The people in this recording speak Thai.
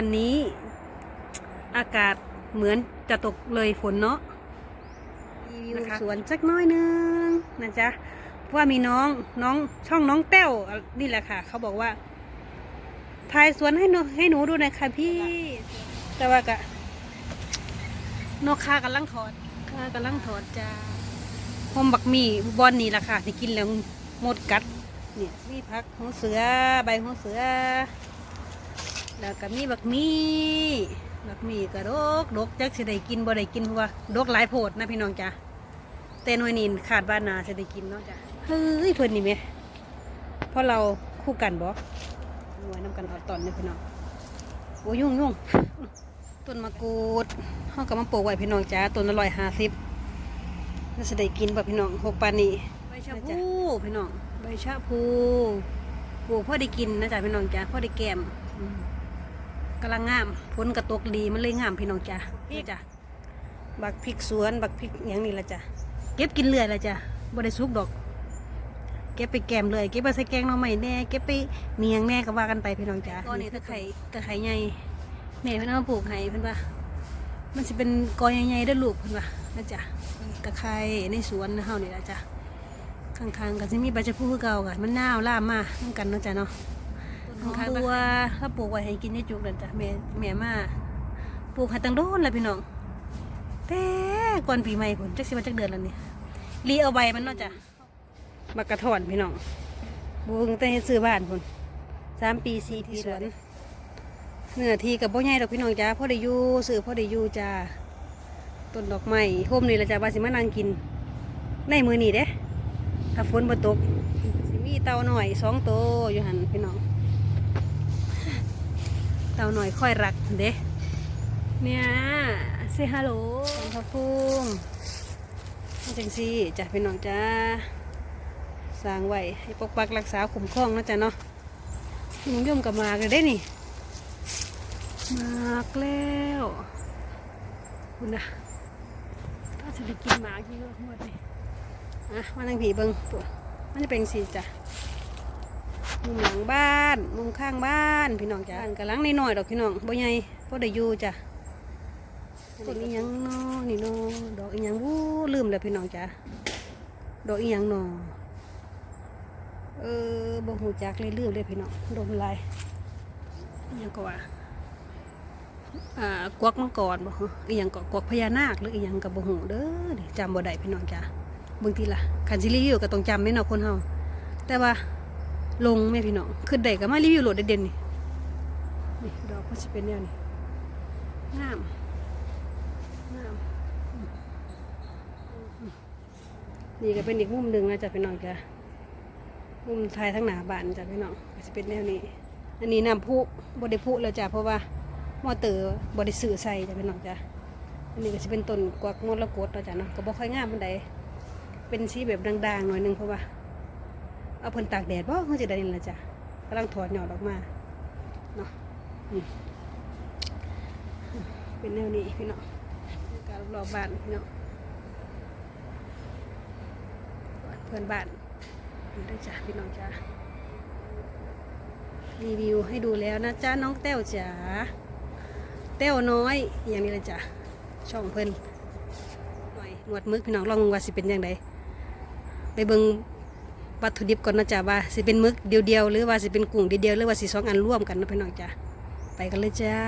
วันนี้อากาศเหมือนจะตกเลยฝนเนาะรีวิวสวนสักน้อยนึงนะจ๊ะเพราะว่ามีน้องน้องช่องน้องแต้วอะนี่แหละค่ะ เขาบอกว่าถ่ายสวนให้หนูให้หนูดูหน่อยค่ะพี่ แต่ว่ากะนกคากำลังถอดคากำลังถอดจ้าหอมบักหมี่บอนนี่แหละค่ะที่กินแล้วหมดกัด เนี่ยมีผักหัวเสือใบหัวเสือ แล้วก็มีบักมีบักมีกระดกดกจักสิได้กินบ่ได้กินเพราะว่าดกหลายโพดนะพี่น้องจ้ะแต่หน่วยนี้ขาดบ้านนาสิได้กินเนาะจ้ะเฮ้ยเพิ่นนี่แหม่เพราะเราคู่กันบ่หน่วยน้ำกันเอาตอนนี่พี่น้องโอ้ยุ่งยุ่งต้นมะกรูดเฮาก็มาปลูกไว้พี่น้องจ้ะต้นละร้อยห้าสิบน่าสิได้กินบ่พี่น้องหกปานนี้ใบชะพูพี่น้องใบชะพูปลูกพอได้กินนะจ๊ะพี่น้องจ้ะพอได้แกมอืม กำลังงามฝนกระตกดีมันเลยงามพี่น้องจ้ะนี่จ้ะบักพริกสวนบักพริกอย่างนี้ละจ้ะเก็บกินเรื่อยละจ้ะบ่ได้สุกดอก เก็บไปแกมเลยเก็บไปใส่แกงหน่อไม้แน่เก็บไปเนียงแน่ก็ว่ากันไปพี่น้องจ้ะก้อนนี้ตะไคร่ตะไคร่ใหญ่แม่เพิ่นเอามาปลูกให้เพิ่นว่ามันสิเป็นกอใหญ่ๆเด้อลูกเพิ่นว่านะจ้ะตะไคร่ในสวนเฮานี่ละจ้ะข้างๆก็สิมีใบชะพูคือเก่าค่ะมันนาวล่ามมานํกันเนาะจ้ะเนาะ ข้างๆบัวถ้าปลูกไว้ให้กินได้จุกเลยจ้ะแม่แม่มาปลูกให้ตั้งโดนแล้วพี่น้องแต่ก่อนปีใหม่ผลจักสิมาจักเดือนแล้วนี่รีเอาใบมันเนาะจ้ะบักกระถอนพี่น้องบูงแต่ซื้อบ้านผลสามปีสี่ปีสวนเนื้อที่กับบ่ใหญ่ดอกพี่น้องจ้าพ่อได้ยูซื้อพ่อได้ยูจ้าต้นดอกไม้โฮมนี่ละจ้าว่าสิมานั่งกินในมือนี่เด้ถ้าฝนบ่ตกสิมีเตาหน่อยสองโตอยู่หันพี่น้อง เต่าหน่อยค่อยรักเด้เนี่ยเซฮัลโหลพระพุ่งจังซี่จ้ะพี่น้องจ้าสร้างไว้ให้ปกปักรักษาคุ้มครองนะจ้ะเนาะยุ่งย่อมกับมากเลยได้นี่มากแล้วคุณนะถ้าจะไปกินหมากที่ก็หมดเลยอะมานั่งผีเบิงมันจะเป็นสีจ้ะ มุมหลังบ้าน มุมข้างบ้าน พี่น้องจ้ะบ้านกำลังน้อยดอกพี่น้องบ่ใหญ่บ่ได้อยู่จ้ะต้นอีหยังนาะนี่นาะดอกอีหยังวู้ลืมแล้วพี่น้องจ้ะดอกอีหยังนาะเออบ่ฮู้จักเลยลืมเลยพี่น้องดมลายอีหยังก็ว่าอ่ากวักมังกรบ่ฮะอีหยังก็กวักพญานาคหรืออีหยังก็บ่ฮู้เด้อนี่จำบ่ได้พี่น้องจ้ะเบิ่งทีละคันสิรีวิวก็ต้องจำแม่เนาะคนเฮาแต่ว่า ลงแม่พี่น้องขึ้นได้ก็มารีวิวโหลดเด่นๆนี่นี่ดอกก็จะเป็นแนวนี้งามงามนี่ก็เป็นอีกมุมหนึ่งนะจ๊ะพี่น้องจ้ะมุมท้ายทั้งหนาบานจ้ะพี่น้องก็จะเป็นแนวนี้ อันนี้น้ำพุบไดิพุแล้วจ้ะเพราะว่ามอเตอร์บไดิสื่อใส่จ้ะพี่น้องจ้ะอันนี้ก็จะเป็นต้นกวักมรกตเนาจ้ะเนาะก็บ่ค่อยงามปานใดเป็นสีแบบด่างๆหน่อยหนึงเพราะว่า เอาเพิ่นตากแดดบ่เขาจะได้นี่ล่ะจ้ะกำลังถอดหยอดออกมาเนาะเป็นแนวนี้พี่น้องกาศรอบบ้านพี่น้องเพื่อนบ้านนี่ด้วยจ้ะพี่น้องจ้ะรีวิวให้ดูแล้วนะจ้าน้องแต้วจ๋าแต้วน้อยอย่างนี้เลยจ้ะช่องเพิ่นหน่อยหนวดมึกพี่น้องลองว่าสิเป็นยังไงไปเบิ่ง วัตถุดิบก่อนนะจ๊ะว่าสิเป็นมึกเดียวๆหรือว่าสิเป็นกุ้งเดียวๆหรือว่าสิสองอันร่วมกันนะพี่น้องจ้ะไปกันเลยจ้า